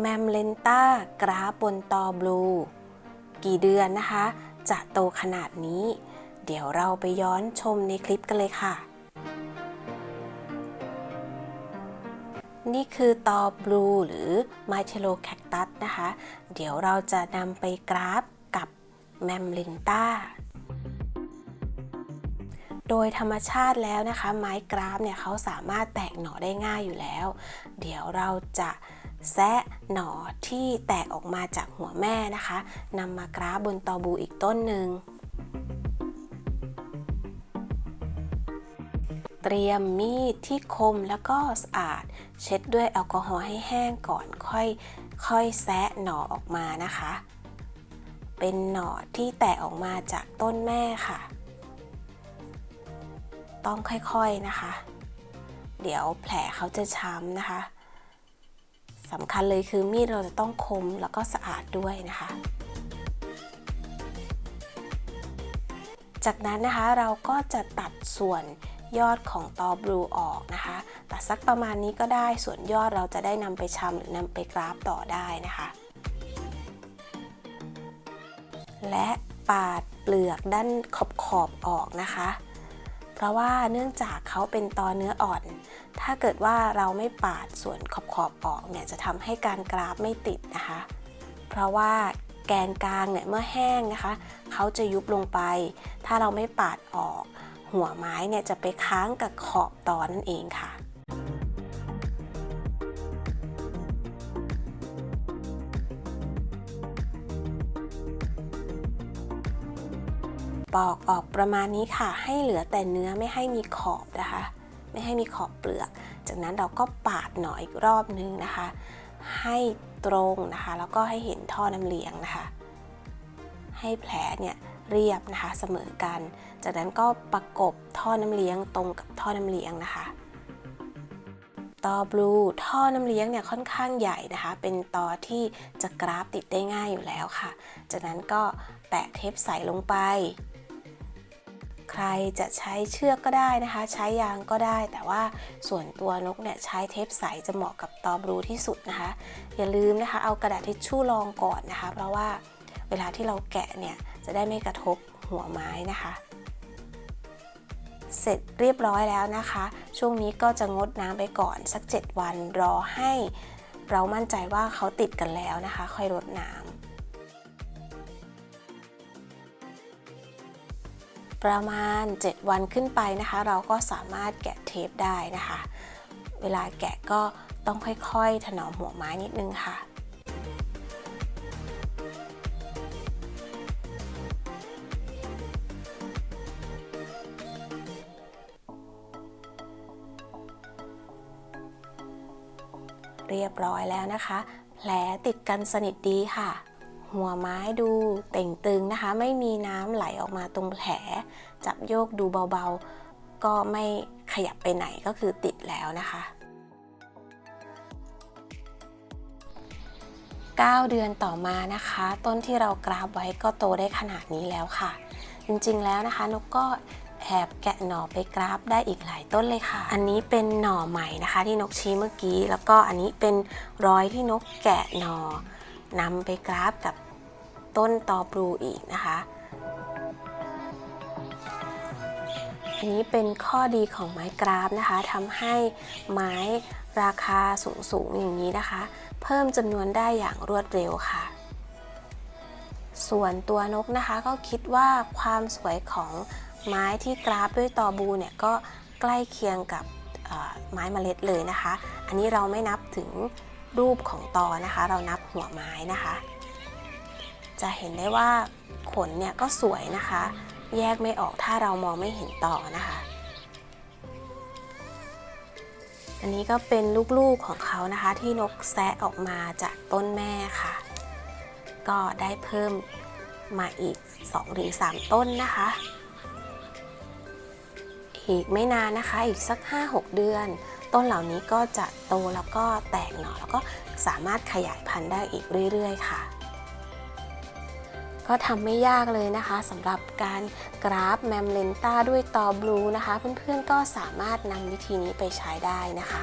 แมมเลนต้ากราฟบนตอบลู กี่เดือนนะคะ จะโตขนาดนี้ เดี๋ยวเราไปย้อนชมในคลิปกันเลยค่ะ นี่คือตอบลูหรือไมเทโลแคคตัสนะคะ เดี๋ยวเราจะนำไปกราฟกับแมมเลนต้าโดยธรรมชาติแล้วนะคะ ไม้กราฟเนี่ยเขาสามารถแตกหน่อได้ง่ายอยู่แล้ว เดี๋ยวเราจะ แซะหน่อที่แตกออกมาจากหัวแม่นะคะนำมากราฟบนตอบูอีกต้นหนึ่งเตรียมมีดที่คมแล้วก็สะอาด เช็ดด้วยแอลกอฮอล์ให้แห้งก่อนค่อยค่อยแซะหน่อออกมานะคะ เป็นหน่อที่แตกออกมาจากต้นแม่ค่ะ ต้องค่อยๆนะคะ เดี๋ยวแผลเขาจะช้ำนะคะ สำคัญเลยคือมีดเราจะต้องคมแล้วก็สะอาดด้วยนะคะ จากนั้นนะคะเราก็จะตัดส่วนยอดของตอบลูออกนะคะตัดสักประมาณนี้ก็ได้ส่วนยอดเราจะได้นำไปชำหรือนำไปกราฟต่อได้นะคะ และปาดเปลือกด้านขอบขอบๆออกนะคะ เพราะว่าเนื่องจากเขาเป็นตอเนื้ออ่อน ถ้าเกิดว่าเราไม่ปาดส่วนขอบขอบออกเนี่ยจะทำให้การกราฟไม่ติดนะคะ เพราะว่าแกนกลางเนี่ยเมื่อแห้งนะคะ เขาจะยุบลงไป ถ้าเราไม่ปาดออก หัวไม้เนี่ยจะไปค้างกับขอบตอนั่นเองค่ะ ปอกออกประมาณนี้ค่ะ ให้เหลือแต่เนื้อไม่ให้มีขอบนะคะ ไม่ให้มีขอบเปลือก จากนั้นเราก็ปาดหน่อยอีกรอบนึงนะคะ ให้ตรงนะคะ แล้วก็ให้เห็นท่อน้ำเลี้ยงนะคะ ให้แผลเนี่ยเรียบนะคะเสมอกัน จากนั้นก็ประกบท่อน้ำเลี้ยงตรงกับท่อน้ำเลี้ยงนะคะตอบลูท่อน้ำเลี้ยงเนี่ยค่อนข้างใหญ่นะคะ เป็นตอที่จะกราฟติดได้ง่ายอยู่แล้วค่ะ จากนั้นก็แปะเทปใสลงไป ใครจะใช้เชือกก็ได้นะคะ ใช้ยางก็ได้ แต่ว่าส่วนตัวนกเนี่ยใช้เทปใสจะเหมาะกับตอบลูที่สุดนะคะ อย่าลืมนะคะ เอากระดาษทิชชู่รองก่อนนะคะ เพราะว่าเวลาที่เราแกะเนี่ยจะได้ไม่กระทบหัวไม้นะคะเสร็จเรียบร้อยแล้วนะคะ ช่วงนี้ก็จะงดน้ำไปก่อนสัก 7 วันรอให้เรามั่นใจว่าเขาติดกันแล้วนะคะ ค่อยรดน้ำ ประมาณ 7 วันขึ้นไปนะคะ เราก็สามารถแกะเทปได้นะคะ เวลาแกะก็ต้องค่อยๆ ถนอมหัวไม้นิดนึงค่ะเรียบร้อยแล้วนะคะ แผลติดกันสนิทดีค่ะ หัวไม้ดูเต่งตึงนะคะ ไม่มีน้ำไหลออกมาตรงแผล จับโยกดูเบาๆ ก็ไม่ขยับไปไหนก็คือติดแล้วนะคะ 9 เดือนต่อมานะคะ ต้นที่เรากราฟไว้ก็โตได้ขนาดนี้แล้วค่ะ จริงๆแล้วนะคะนกก็แอบแกะหน่อไปกราฟได้อีกหลายต้นเลยค่ะ อันนี้เป็นหน่อใหม่นะคะ ที่นกชี้เมื่อกี้ แล้วก็อันนี้เป็นรอยที่นกแกะหน่อ นำไปกราฟกับต้นตอปลูอีกนะคะ อันนี้เป็นข้อดีของไม้กราฟนะคะทำให้ไม้ราคาสูงๆอย่างนี้นะคะ เพิ่มจำนวนได้อย่างรวดเร็วค่ะ ส่วนตัวนกนะคะก็คิดว่าความสวยของไม้ที่กราฟด้วยตอบูเนี่ยก็ใกล้เคียงกับไม้เมล็ดเลยนะคะ อันนี้เราไม่นับถึง รูปของตอนะคะ เรานับหัวไม้นะคะ จะเห็นได้ว่าขนเนี่ยก็สวยนะคะ แยกไม่ออกถ้าเรามองไม่เห็นต่อนะคะ อันนี้ก็เป็นลูกๆของเขานะคะ ที่นกแซะออกมาจากต้นแม่ค่ะ ก็ได้เพิ่มมาอีก 2-3 ต้นนะคะ อีกไม่นานนะคะอีกสัก 5-6 เดือน ต้นเหล่านี้ก็จะโตแล้วก็แตกหน่อแล้วก็สามารถขยายพันธุ์ได้อีกเรื่อย ๆ ค่ะ ก็ทำไม่ยากเลยนะคะสำหรับการกราฟแมมเลนต้าด้วยตอบลูนะคะ เพื่อนๆก็สามารถนำวิธีนี้ไปใช้ได้นะคะ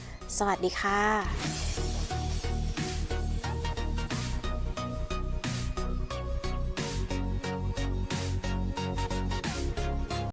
สวัสดีค่ะ